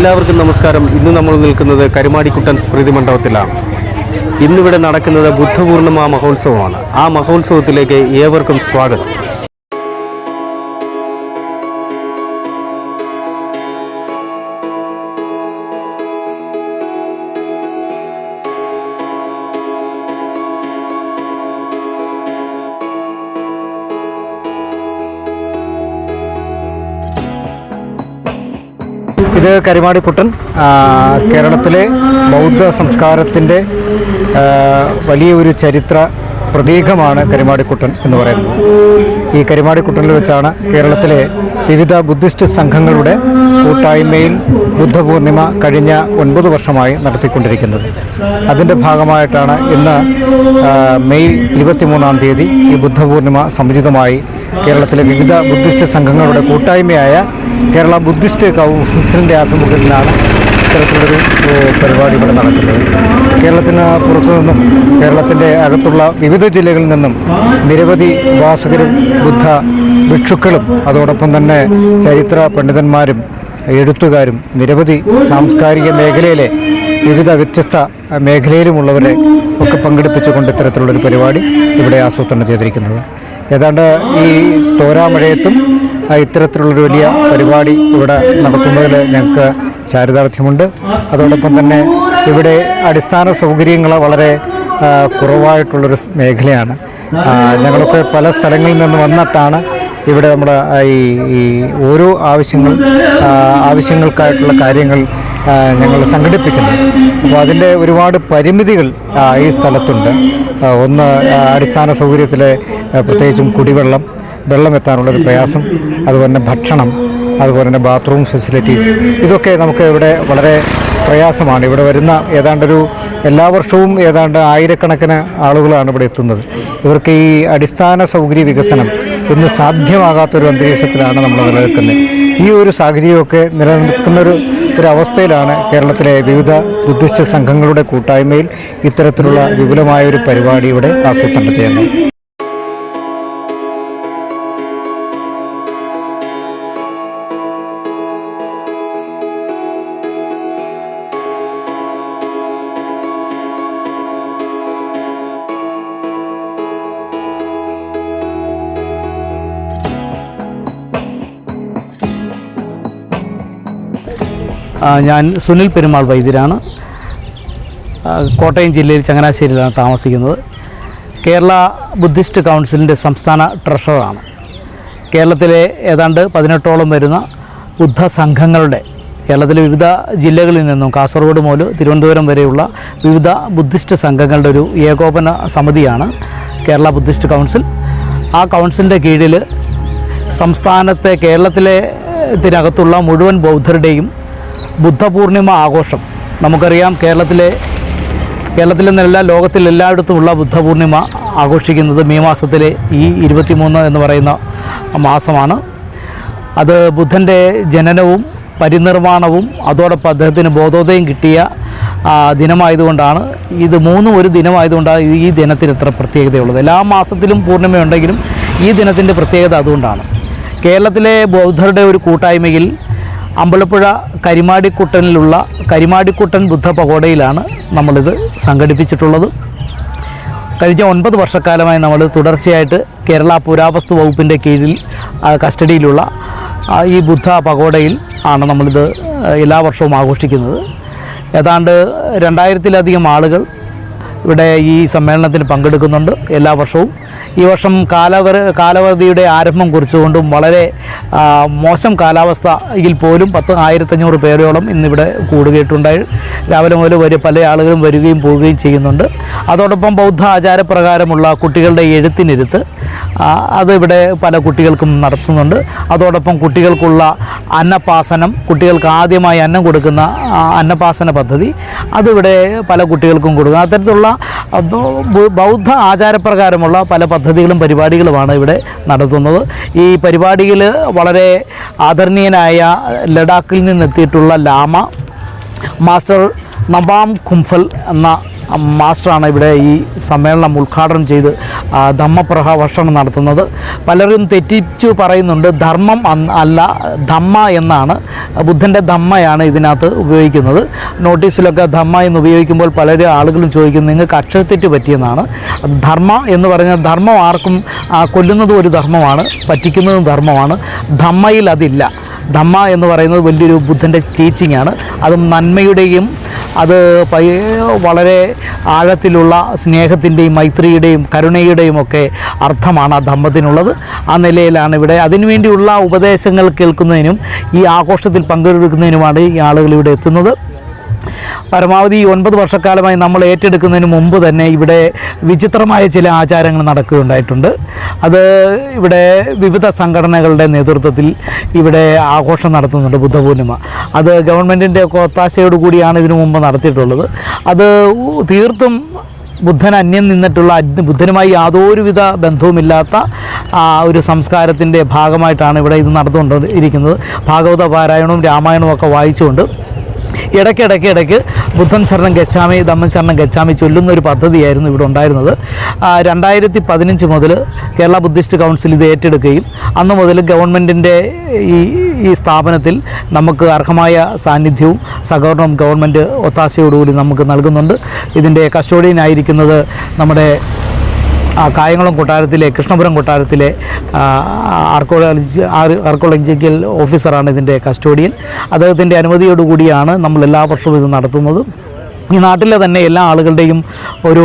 എല്ലാവർക്കും നമസ്കാരം. ഇന്ന് നമ്മൾ നിൽക്കുന്നത് കരുമാടിക്കുട്ടൻ സ്മൃതി മണ്ഡപത്തിലാണ്. ഇന്നിവിടെ നടക്കുന്നത് ബുദ്ധപൂർണിമ മഹോത്സവമാണ്. ആ മഹോത്സവത്തിലേക്ക് ഏവർക്കും സ്വാഗതം. ഇത് ആ, കേരളത്തിലെ ബൗദ്ധ സംസ്കാരത്തിന്റെ വലിയ ഒരു ചരിത്ര പ്രതീകമാണ് കരിമാടിക്കുട്ടൻ എന്ന് പറയുന്നത്. ഈ കരിമാടിക്കുട്ടനിൽ വെച്ചാണ് കേരളത്തിലെ വിവിധ ബുദ്ധിസ്റ്റ് സംഘങ്ങളുടെ കൂട്ടായ്മയിൽ ബുദ്ധപൂർണിമ കഴിഞ്ഞ ഒൻപത് വർഷമായി നടത്തിക്കൊണ്ടിരിക്കുന്നത്. അതിന്റെ ഭാഗമായിട്ടാണ് ഇന്ന് മെയ് ഇരുപത്തിമൂന്നാം തീയതി ഈ ബുദ്ധപൂർണിമ സമുചിതമായി കേരളത്തിലെ വിവിധ ബുദ്ധിസ്റ്റ് സംഘങ്ങളുടെ കൂട്ടായ്മയായ കേരള ബുദ്ധിസ്റ്റ് കൗൺസിലിന്റെ ആഭിമുഖ്യത്തിലാണ് ഇത്തരത്തിലൊരു പരിപാടി ഇവിടെ നടക്കുന്നത്. കേരളത്തിന് പുറത്തു നിന്നും കേരളത്തിന്റെ അകത്തുള്ള വിവിധ ജില്ലകളിൽ നിന്നും നിരവധി ഉപാസകരും ബുദ്ധ ഭിക്ഷുക്കളും അതോടൊപ്പം തന്നെ ചരിത്ര പണ്ഡിതന്മാരും എഴുത്തുകാരും നിരവധി സാംസ്കാരിക മേഖലയിലെ വിവിധ വ്യത്യസ്ത മേഖലയിലുമുള്ളവരെ ഒക്കെ പങ്കെടുപ്പിച്ചുകൊണ്ട് ഇത്തരത്തിലുള്ളൊരു പരിപാടി ഇവിടെ ആസൂത്രണം ചെയ്തിരിക്കുന്നത്. ഏതാണ്ട് ഈ തോരാമഴയത്തും ഇത്തരത്തിലുള്ളൊരു വലിയ പരിപാടി ഇവിടെ നടത്തുന്നതിൽ ഞങ്ങൾക്ക് ചാരിതാർത്ഥ്യമുണ്ട്. അതോടൊപ്പം തന്നെ ഇവിടെ അടിസ്ഥാന സൗകര്യങ്ങൾ വളരെ കുറവായിട്ടുള്ളൊരു മേഖലയാണ്. ഞങ്ങളൊക്കെ പല സ്ഥലങ്ങളിൽ നിന്ന് വന്നിട്ടാണ് ഇവിടെ നമ്മുടെ ഈ ഈ ഓരോ ആവശ്യങ്ങൾ ആവശ്യങ്ങൾക്കായിട്ടുള്ള കാര്യങ്ങൾ ഞങ്ങൾ സംഘടിപ്പിക്കുന്നത്. അപ്പോൾ അതിന്റെ ഒരുപാട് പരിമിതികൾ ഈ സ്ഥലത്തുണ്ട്. ഒന്ന് അടിസ്ഥാന സൗകര്യത്തിലെ പ്രത്യേകിച്ചും കുടിവെള്ളം വെള്ളം എത്താനുള്ള ഒരു പ്രയാസം അതുപോലെ തന്നെ ഭക്ഷണം അതുപോലെ തന്നെ ബാത്റൂം ഫെസിലിറ്റീസ് ഇതൊക്കെ നമുക്ക് ഇവിടെ വളരെ പ്രയാസമാണ്. ഇവിടെ വരുന്ന ഏതാണ്ടൊരു എല്ലാ വർഷവും ഏതാണ്ട് ആയിരക്കണക്കിന് ആളുകളാണ് ഇവിടെ എത്തുന്നത്. ഇവർക്ക് ഈ അടിസ്ഥാന സൗകര്യ വികസനം ഇന്ന് സാധ്യമാകാത്തൊരു അന്തരീക്ഷത്തിലാണ് നമ്മൾ നിലനിൽക്കുന്നത്. ഈ ഒരു സാഹചര്യമൊക്കെ നിലനിൽക്കുന്നൊരു ഒരു അവസ്ഥയിലാണ് കേരളത്തിലെ വിവിധ ബുദ്ധിസ്റ്റ് സംഘങ്ങളുടെ കൂട്ടായ്മയിൽ ഇത്തരത്തിലുള്ള വിപുലമായ ഒരു പരിപാടി ഇവിടെ ആസൂത്രണം ചെയ്യുന്നത്. ഞാൻ സുനിൽ പെരുമാൾ വൈദ്യരാണ്. കോട്ടയം ജില്ലയിൽ ചങ്ങനാശ്ശേരിയിലാണ് താമസിക്കുന്നത്. കേരള ബുദ്ധിസ്റ്റ് കൗൺസിലിന്റെ സംസ്ഥാന ട്രഷററാണ്. കേരളത്തിലെ ഏതാണ്ട് പതിനെട്ടോളം വരുന്ന ബുദ്ധ സംഘങ്ങളുടെ കേരളത്തിലെ വിവിധ ജില്ലകളിൽ നിന്നും കാസർഗോഡ് മുതൽ തിരുവനന്തപുരം വരെയുള്ള വിവിധ ബുദ്ധിസ്റ്റ് സംഘങ്ങളുടെ ഒരു ഏകോപന സമിതിയാണ് കേരള ബുദ്ധിസ്റ്റ് കൗൺസിൽ. ആ കൗൺസിലിന്റെ കീഴിൽ സംസ്ഥാനത്തെ കേരളത്തിലെ ത്തിനകത്തുള്ള മുഴുവൻ ബൗദ്ധരുടെയും ബുദ്ധപൂർണിമ ആഘോഷം. നമുക്കറിയാം കേരളത്തിലെ കേരളത്തിൽ നിന്നല്ല ലോകത്തിൽ എല്ലായിടത്തുമുള്ള ബുദ്ധപൂർണിമ ആഘോഷിക്കുന്നത് മെയ് മാസത്തിലെ ഈ ഇരുപത്തിമൂന്ന് എന്ന് പറയുന്ന മാസമാണ്. അത് ബുദ്ധന്റെ ജനനവും പരിനിർമ്മാണവും അതോടൊപ്പം അദ്ദേഹത്തിന് ബോധോദയം കിട്ടിയ ദിനമായതുകൊണ്ടാണ്. ഇത് മൂന്നും ഒരു ദിനമായതുകൊണ്ടാണ് ഈ ദിനത്തിന് ഇത്ര പ്രത്യേകതയുള്ളത്. എല്ലാ മാസത്തിലും പൂർണിമയുണ്ടെങ്കിലും ഈ ദിനത്തിന്റെ പ്രത്യേകത അതുകൊണ്ടാണ്. കേരളത്തിലെ ബൗദ്ധരുടെ ഒരു കൂട്ടായ്മയിൽ അമ്പലപ്പുഴ കരിമാടിക്കുട്ടനിലുള്ള കരിമാടിക്കുട്ടൻ ബുദ്ധ പകോടയിലാണ് നമ്മളിത് സംഘടിപ്പിച്ചിട്ടുള്ളത്. കഴിഞ്ഞ ഒൻപത് വർഷക്കാലമായി നമ്മൾ തുടർച്ചയായിട്ട് കേരള പുരാവസ്തു വകുപ്പിന്റെ കീഴിൽ കസ്റ്റഡിയിലുള്ള ഈ ബുദ്ധ പകോടയിൽ ആണ് നമ്മളിത് എല്ലാ വർഷവും ആഘോഷിക്കുന്നത്. ഏതാണ്ട് രണ്ടായിരത്തിലധികം ആളുകൾ ഇവിടെ ഈ സമ്മേളനത്തിന് പങ്കെടുക്കുന്നുണ്ട് എല്ലാ വർഷവും. ഈ വർഷം കാലവർ കാലാവധിയുടെ ആരംഭം കുറിച്ചുകൊണ്ടും വളരെ മോശം കാലാവസ്ഥയിൽ പോലും പത്ത് ആയിരത്തഞ്ഞൂറ് പേരോളം ഇന്നിവിടെ കൂടുകയിട്ടുണ്ടായി. രാവിലെ മുതൽ വരെ പല ആളുകളും വരികയും പോവുകയും ചെയ്യുന്നുണ്ട്. അതോടൊപ്പം ബൗദ്ധ ആചാരപ്രകാരമുള്ള കുട്ടികളുടെ എഴുത്തിനിരുത്ത് ആ, അത് ഇവിടെ പല കുട്ടികൾക്കും നടത്തുന്നുണ്ട്. അതോടൊപ്പം കുട്ടികൾക്കുള്ള അന്നപാസനം കുട്ടികൾക്ക് ആദ്യമായി അന്നം കൊടുക്കുന്ന അന്നപാസന പദ്ധതി അതിവിടെ പല കുട്ടികൾക്കും കൊടുക്കുക അത്തരത്തിലുള്ള ബൗദ്ധ ആചാരപ്രകാരമുള്ള പല പദ്ധതികളും പരിപാടികളുമാണ് ഇവിടെ നടത്തുന്നത്. ഈ പരിപാടിയിൽ വളരെ ആദരണീയനായ ലഡാക്കിൽ നിന്നെത്തിയിട്ടുള്ള ലാമ മാസ്റ്റർ നബാം ഖുംഫൽ എന്ന മാസ്റ്ററാണ് ഇവിടെ ഈ സമ്മേളനം ഉദ്ഘാടനം ചെയ്ത് ധമ്മപ്രഹ ഭക്ഷണം നടത്തുന്നത്. പലരും തെറ്റിച്ചു പറയുന്നുണ്ട് ധർമ്മം അല്ല ധമ്മ എന്നാണ്. ബുദ്ധന്റെ ധമ്മയാണ് ഇതിനകത്ത് ഉപയോഗിക്കുന്നത്. നോട്ടീസിലൊക്കെ ധമ്മ എന്ന് ഉപയോഗിക്കുമ്പോൾ പലരും ആളുകളും ചോദിക്കും നിങ്ങൾക്ക് അക്ഷരത്തെറ്റ് പറ്റിയെന്നാണ്. ധർമ്മ എന്ന് പറഞ്ഞാൽ ധർമ്മം ആർക്കും കൊല്ലുന്നതും ഒരു ധർമ്മമാണ് പറ്റിക്കുന്നതും ധർമ്മമാണ്. ധമ്മയിൽ അതില്ല. ധമ്മ എന്ന് പറയുന്നത് വലിയൊരു ബുദ്ധന്റെ ടീച്ചിങ് ആണ്. അതും നന്മയുടെയും അത് വളരെ ആഴത്തിലുള്ള സ്നേഹത്തിന്റെയും മൈത്രിയുടെയും കരുണയുടെയും ഒക്കെ അർത്ഥമാണ് ആ ധമ്മത്തിനുള്ളത് ആ നിലയിലാണ് ഇവിടെ. അതിനുവേണ്ടിയുള്ള ഉപദേശങ്ങൾ കേൾക്കുന്നതിനും ഈ ആഘോഷത്തിൽ പങ്കെടുക്കുന്നതിനുമാണ് ഈ ആളുകൾ ഇവിടെ എത്തുന്നത്. പരമാവധി ഈ ഒൻപത് വർഷക്കാലമായി നമ്മൾ ഏറ്റെടുക്കുന്നതിന് മുമ്പ് തന്നെ ഇവിടെ വിചിത്രമായ ചില ആചാരങ്ങൾ നടക്കുകയുണ്ടായിട്ടുണ്ട്. അത് ഇവിടെ വിവിധ സംഘടനകളുടെ നേതൃത്വത്തിൽ ഇവിടെ ആഘോഷം നടത്തുന്നുണ്ട് ബുദ്ധപൂർണിമ. അത് ഗവൺമെന്റിന്റെ ഒത്താശയോട് കൂടിയാണ് ഇതിനു മുമ്പ് നടത്തിയിട്ടുള്ളത്. അത് തീർത്തും ബുദ്ധൻ അന്യം നിന്നിട്ടുള്ള ബുദ്ധനുമായി യാതൊരുവിധ ബന്ധവുമില്ലാത്ത ഒരു സംസ്കാരത്തിന്റെ ഭാഗമായിട്ടാണ് ഇവിടെ ഇത് നടന്നുകൊണ്ടിരിക്കുന്നത്. ഭാഗവത പാരായണവും രാമായണവും ഒക്കെ വായിച്ചുകൊണ്ട് ഇടയ്ക്കിടയ്ക്ക് ഇടയ്ക്ക് ബുദ്ധൻ ശരണം ഗച്ചാമി ധമ്മൻ ശരണം ഗച്ചാമി ചൊല്ലുന്ന ഒരു പദ്ധതിയായിരുന്നു ഇവിടെ ഉണ്ടായിരുന്നത്. രണ്ടായിരത്തി പതിനഞ്ച് മുതൽ കേരള ബുദ്ധിസ്റ്റ് കൗൺസിൽ ഇത് ഏറ്റെടുക്കുകയും അന്ന് മുതൽ ഗവൺമെന്റിന്റെ ഈ ഈ സ്ഥാപനത്തിൽ നമുക്ക് അർഹമായ സാന്നിധ്യവും സഹകരണവും ഗവൺമെന്റ് ഒത്താശയോടുകൂടി നമുക്ക് നൽകുന്നുണ്ട്. ഇതിന്റെ കസ്റ്റോഡിയനായിരിക്കുന്നത് നമ്മുടെ കായംകുളം കൊട്ടാരത്തിലെ കൃഷ്ണപുരം കൊട്ടാരത്തിലെ ആർക്കോളജി ആർ- ആർക്കോളജിക്കൽ ഓഫീസറാണ് ഇതിന്റെ കസ്റ്റോഡിയൻ. അദ്ദേഹത്തിന്റെ അനുമതിയോടുകൂടിയാണ് നമ്മൾ എല്ലാ വർഷവും ഇത് നടത്തുന്നത്. ഈ നാട്ടിലെ തന്നെ എല്ലാ ആളുകളുടെയും ഒരു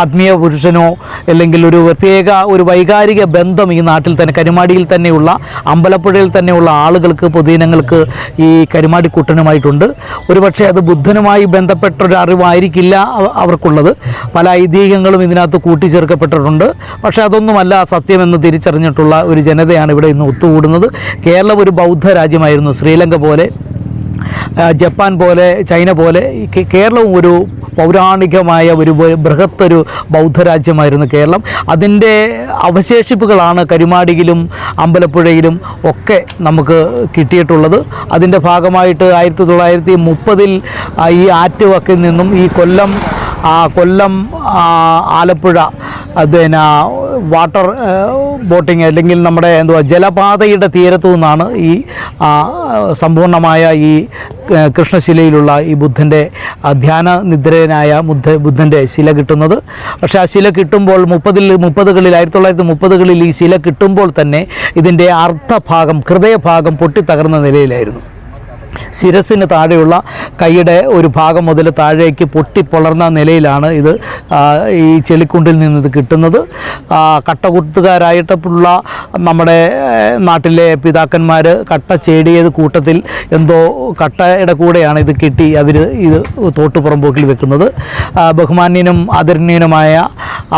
ആത്മീയ പുരുഷനോ അല്ലെങ്കിൽ ഒരു പ്രത്യേക ഒരു വൈകാരിക ബന്ധം ഈ നാട്ടിൽ തന്നെ കരുമാടിയിൽ തന്നെയുള്ള അമ്പലപ്പുഴയിൽ തന്നെയുള്ള ആളുകൾക്ക് പൊതുജനങ്ങൾക്ക് ഈ കരുമാടി കുട്ടനുമായിട്ടുണ്ട് ഒരുപക്ഷെ അത് ബുദ്ധനുമായി ബന്ധപ്പെട്ടൊരു അറിവായിരിക്കില്ല അവർക്കുള്ളത്. പല ഐതിഹ്യങ്ങളും ഇതിനകത്ത് കൂട്ടിച്ചേർക്കപ്പെട്ടിട്ടുണ്ട്. പക്ഷേ അതൊന്നുമല്ല സത്യമെന്ന് തിരിച്ചറിഞ്ഞിട്ടുള്ള ഒരു ജനതയാണ് ഇവിടെ ഇന്ന് ഒത്തുകൂടുന്നത്. കേരളം ഒരു ബൗദ്ധ രാജ്യമായിരുന്നു. ശ്രീലങ്ക പോലെ ജപ്പാൻ പോലെ ചൈന പോലെ കേരളവും ഒരു പൗരാണികമായ ഒരു ബൃഹത്തൊരു ബൗദ്ധരാജ്യമായിരുന്നു കേരളം. അതിന്റെ അവശേഷിപ്പുകളാണ് കരുമാടിയിലും അമ്പലപ്പുഴയിലും ഒക്കെ നമുക്ക് കിട്ടിയിട്ടുള്ളത്. അതിന്റെ ഭാഗമായിട്ട് ആയിരത്തി തൊള്ളായിരത്തി മുപ്പതിൽ ഈ ആറ്റുവക്കിൽ നിന്നും ഈ കൊല്ലം കൊല്ലം ആലപ്പുഴ പിന്നെ വാട്ടർ ബോട്ടിങ് അല്ലെങ്കിൽ നമ്മുടെ എന്തുവാ ജലപാതയുടെ തീരത്തു നിന്നാണ് ഈ സമ്പൂർണമായ ഈ കൃഷ്ണശിലയിലുള്ള ഈ ബുദ്ധന്റെ ധ്യാന നിദ്രനായ ബുദ്ധ ബുദ്ധന്റെ ശില കിട്ടുന്നത്. പക്ഷേ ആ ശില കിട്ടുമ്പോൾ മുപ്പതിൽ മുപ്പതുകളിൽ ആയിരത്തി തൊള്ളായിരത്തി മുപ്പതുകളിൽ ഈ ശില കിട്ടുമ്പോൾ തന്നെ ഇതിന്റെ അർത്ഥഭാഗം ഹൃദയഭാഗം പൊട്ടിത്തകർന്ന നിലയിലായിരുന്നു. ശിരസിന് താഴെയുള്ള കൈയുടെ ഒരു ഭാഗം മുതൽ താഴേക്ക് പൊട്ടിപ്പൊളർന്ന നിലയിലാണ് ഇത് ഈ ചെളിക്കുണ്ടിൽ നിന്ന് ഇത് കിട്ടുന്നത്. കട്ടകുത്തുകാരായിട്ടുള്ള നമ്മുടെ നാട്ടിലെ പിതാക്കന്മാർ കട്ട ചേടിയത് കൂട്ടത്തിൽ എന്തോ കട്ടയുടെ കൂടെയാണ് ഇത് കിട്ടി അവർ ഇത് തോട്ടുപുറമ്പോക്കിൽ വെക്കുന്നത്. ബഹുമാന്യനും ആദരണീയനുമായ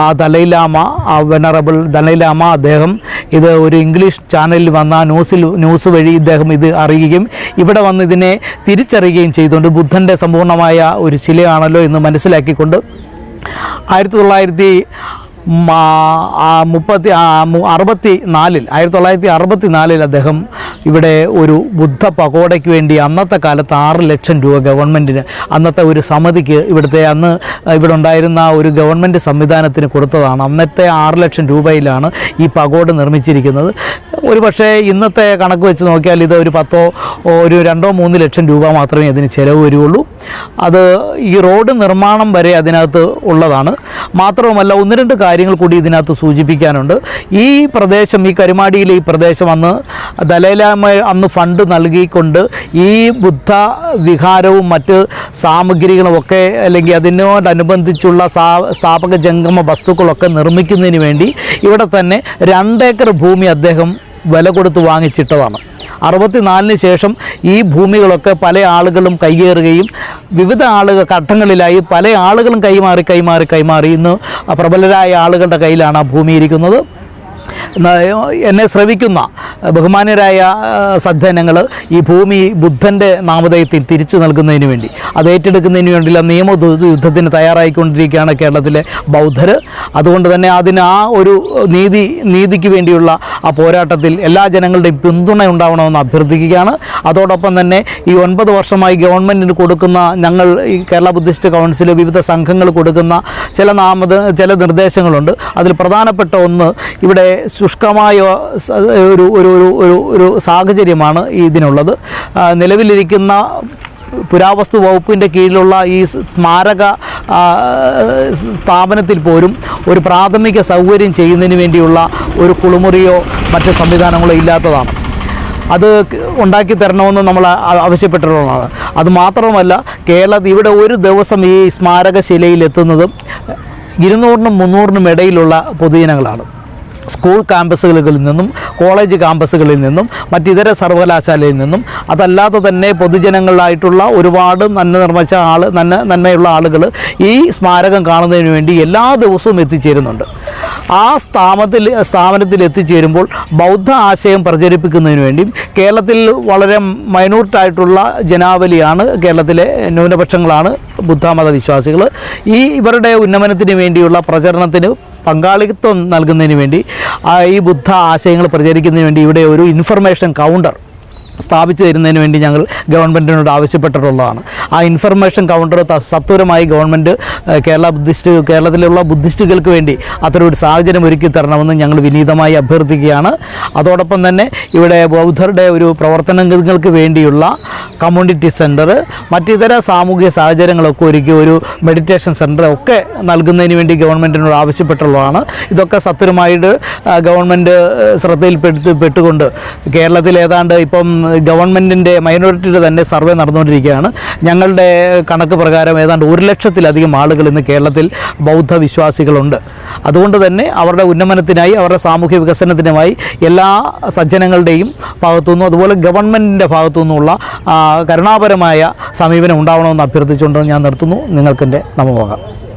ആ ദലൈലാമ ആ വെനറബിൾ ദലൈലാമ അദ്ദേഹം ഇത് ഒരു ഇംഗ്ലീഷ് ചാനലിൽ വന്ന ന്യൂസിൽ ന്യൂസ് വഴി ഇദ്ദേഹം ഇത് അറിയുകയും ഇവിടെ വന്ന് ഇതിനെ തിരിച്ചറിയുകയും ചെയ്തുകൊണ്ട് ബുദ്ധന്റെ സമ്പൂർണമായ ഒരു ശിലയാണല്ലോ എന്ന് മനസ്സിലാക്കിക്കൊണ്ട് ആയിരത്തി തൊള്ളായിരത്തി മുപ്പത്തി അറുപത്തി നാലിൽ ആയിരത്തി തൊള്ളായിരത്തി അറുപത്തി നാലിൽ അദ്ദേഹം ഇവിടെ ഒരു ബുദ്ധ പകോടയ്ക്ക് വേണ്ടി അന്നത്തെ കാലത്ത് ആറ് ലക്ഷം രൂപ ഗവൺമെന്റിന് അന്നത്തെ ഒരു സമിതിക്ക് ഇവിടുത്തെ അന്ന് ഇവിടെ ഉണ്ടായിരുന്ന ഒരു ഗവൺമെന്റ് സംവിധാനത്തിന് കൊടുത്തതാണ്. അന്നത്തെ ആറ് ലക്ഷം രൂപയിലാണ് ഈ പകോട നിർമ്മിച്ചിരിക്കുന്നത്. ഒരു പക്ഷേ ഇന്നത്തെ കണക്ക് വെച്ച് നോക്കിയാൽ ഇത് ഒരു പത്തോ ഒരു രണ്ടോ മൂന്ന് ലക്ഷം രൂപ മാത്രമേ അതിന് ചിലവ് വരികയുള്ളൂ അത് ഈ റോഡ് നിർമ്മാണം വരെ അതിനകത്ത് ഉള്ളതാണ്. മാത്രവുമല്ല ഒന്ന് രണ്ട് കാര്യങ്ങൾ കൂടി ഇതിനകത്ത് സൂചിപ്പിക്കാനുണ്ട്. ഈ പ്രദേശം ഈ കരുമാടിയിലെ ഈ പ്രദേശം അന്ന് ദലൈലാമ അന്ന് ഫണ്ട് നൽകിക്കൊണ്ട് ഈ ബുദ്ധ വിഹാരവും മറ്റ് സാമഗ്രികളും ഒക്കെ അല്ലെങ്കിൽ അതിനോടനുബന്ധിച്ചുള്ള സ്ഥാപക ജംഗമ വസ്തുക്കളൊക്കെ നിർമ്മിക്കുന്നതിന് വേണ്ടി ഇവിടെ തന്നെ രണ്ടേക്കർ ഭൂമി അദ്ദേഹം വില കൊടുത്ത് വാങ്ങിച്ചിട്ടതാണ്. അറുപത്തിനാലിന് ശേഷം ഈ ഭൂമികളൊക്കെ പല ആളുകളും കൈയേറുകയും വിവിധ ആളുകൾ ഘട്ടങ്ങളിലായി പല ആളുകളും കൈമാറി കൈമാറി കൈമാറി ഇന്ന് പ്രബലരായ ആളുകളുടെ കയ്യിലാണ് ആ ഭൂമി ഇരിക്കുന്നത്. എന്നെ ശ്രവിക്കുന്ന ബഹുമാന്യരായ സജ്ജനങ്ങൾ ഈ ഭൂമി ബുദ്ധന്റെ നാമധേയത്തിൽ തിരിച്ചു നൽകുന്നതിന് വേണ്ടി അത് ഏറ്റെടുക്കുന്നതിന് വേണ്ടിയുള്ള നിയമ യുദ്ധത്തിന് തയ്യാറായിക്കൊണ്ടിരിക്കുകയാണ് കേരളത്തിലെ ബൗദ്ധർ അതുകൊണ്ട് തന്നെ അതിന് ആ ഒരു നീതി നീതിക്ക് വേണ്ടിയുള്ള ആ പോരാട്ടത്തിൽ എല്ലാ ജനങ്ങളുടെയും പിന്തുണ ഉണ്ടാവണമെന്ന് അഭ്യർത്ഥിക്കുകയാണ്. അതോടൊപ്പം തന്നെ ഈ ഒൻപത് വർഷമായി ഗവൺമെന്റിന് കൊടുക്കുന്ന ഞങ്ങൾ ഈ കേരള ബുദ്ധിസ്റ്റ് കൗൺസിൽ വിവിധ സംഘങ്ങൾ കൊടുക്കുന്ന ചില നാമ ചില നിർദ്ദേശങ്ങളുണ്ട്. അതിൽ പ്രധാനപ്പെട്ട ഒന്ന് ഇവിടെ ശുഷ്കമായ ഒരു ഒരു ഒരു ഒരു സാഹചര്യമാണ് ഇതിനുള്ളത്. നിലവിലിരിക്കുന്ന പുരാവസ്തു വകുപ്പിന്റെ കീഴിലുള്ള ഈ സ്മാരക സ്ഥാപനത്തിൽ പോലും ഒരു പ്രാഥമിക സൗകര്യം ചെയ്യുന്നതിന് വേണ്ടിയുള്ള ഒരു കുളിമുറിയോ മറ്റ് സംവിധാനങ്ങളോ ഇല്ലാത്തതാണ്. അത് ഉണ്ടാക്കി തരണമെന്ന് നമ്മൾ ആവശ്യപ്പെട്ടിട്ടുള്ളതാണ്. അത് മാത്രമല്ല കേരളത്തിൽ ഇവിടെ ഒരു ദിവസം ഈ സ്മാരകശിലയിൽ എത്തുന്നതും ഇരുന്നൂറിനും മുന്നൂറിനും ഇടയിലുള്ള പൊതുജനങ്ങളാണ്. സ്കൂൾ ക്യാമ്പസുകളിൽ നിന്നും കോളേജ് ക്യാമ്പസുകളിൽ നിന്നും മറ്റിതര സർവകലാശാലയിൽ നിന്നും. അതല്ലാതെ തന്നെ പൊതുജനങ്ങളായിട്ടുള്ള ഒരുപാട് നന്മ നിർമ്മിച്ച ആൾ നന്മ നന്മയുള്ള ആളുകൾ ഈ സ്മാരകം കാണുന്നതിന് വേണ്ടി എല്ലാ ദിവസവും എത്തിച്ചേരുന്നുണ്ട്. ആ സ്ഥാപനത്തിൽ സ്ഥാപനത്തിൽ എത്തിച്ചേരുമ്പോൾ ബൗദ്ധ ആശയം പ്രചരിപ്പിക്കുന്നതിന് വേണ്ടിയും കേരളത്തിൽ വളരെ മൈനൂർട്ടായിട്ടുള്ള ജനാവലിയാണ് കേരളത്തിലെ ന്യൂനപക്ഷങ്ങളാണ് ബുദ്ധമത വിശ്വാസികൾ ഈ ഇവരുടെ ഉന്നമനത്തിന് വേണ്ടിയുള്ള പ്രചരണത്തിന് പങ്കാളിത്തം നൽകുന്നതിന് വേണ്ടി ഈ ബുദ്ധ ആശയങ്ങൾ പ്രചരിക്കുന്നതിന് വേണ്ടി ഇവിടെ ഒരു ഇൻഫർമേഷൻ കൗണ്ടർ സ്ഥാപിച്ചു തരുന്നതിന് വേണ്ടി ഞങ്ങൾ ഗവൺമെന്റിനോട് ആവശ്യപ്പെട്ടിട്ടുള്ളതാണ്. ആ ഇൻഫർമേഷൻ കൗണ്ടർ സത്വരമായി ഗവൺമെന്റ് കേരള ബുദ്ധിസ്റ്റ് കേരളത്തിലുള്ള ബുദ്ധിസ്റ്റുകൾക്ക് വേണ്ടി അത്തരം ഒരു സാഹചര്യം ഒരുക്കി തരണമെന്ന് ഞങ്ങൾ വിനീതമായി അഭ്യർത്ഥിക്കുകയാണ്. അതോടൊപ്പം തന്നെ ഇവിടെ ബൗദ്ധരുടെ ഒരു പ്രവർത്തനങ്ങൾക്ക് വേണ്ടിയുള്ള കമ്മ്യൂണിറ്റി സെന്റർ മറ്റിതര സാമൂഹിക സാഹചര്യങ്ങളൊക്കെ ഒരുക്കി ഒരു മെഡിറ്റേഷൻ സെന്റർ ഒക്കെ നൽകുന്നതിന് വേണ്ടി ഗവൺമെന്റിനോട് ആവശ്യപ്പെട്ടുള്ളതാണ്. ഇതൊക്കെ സത്വരമായിട്ട് ഗവൺമെന്റ് ശ്രദ്ധയിൽപ്പെടുത്തി പെട്ടുകൊണ്ട് കേരളത്തിൽ ഏതാണ്ട് ഇപ്പം ഗവൺമെന്റിന്റെ മൈനോറിറ്റിയുടെ തന്നെ സർവേ നടന്നുകൊണ്ടിരിക്കുകയാണ്. ഞങ്ങളുടെ കണക്ക് പ്രകാരം ഏതാണ്ട് ഒരു ലക്ഷത്തിലധികം ആളുകൾ ഇന്ന് കേരളത്തിൽ ബൗദ്ധ വിശ്വാസികളുണ്ട്. അതുകൊണ്ട് തന്നെ അവരുടെ ഉന്നമനത്തിനായി അവരുടെ സാമൂഹ്യ വികസനത്തിനുമായി എല്ലാ സജ്ജനങ്ങളുടെയും ഭാഗത്തുനിന്നും അതുപോലെ ഗവൺമെന്റിന്റെ ഭാഗത്തു നിന്നുള്ള കരുണാപരമായ സമീപനം ഉണ്ടാവണമെന്ന് അഭ്യർത്ഥിച്ചുകൊണ്ട് ഞാൻ നിർത്തുന്നു. നിങ്ങൾക്കെന്റെ നമോകാം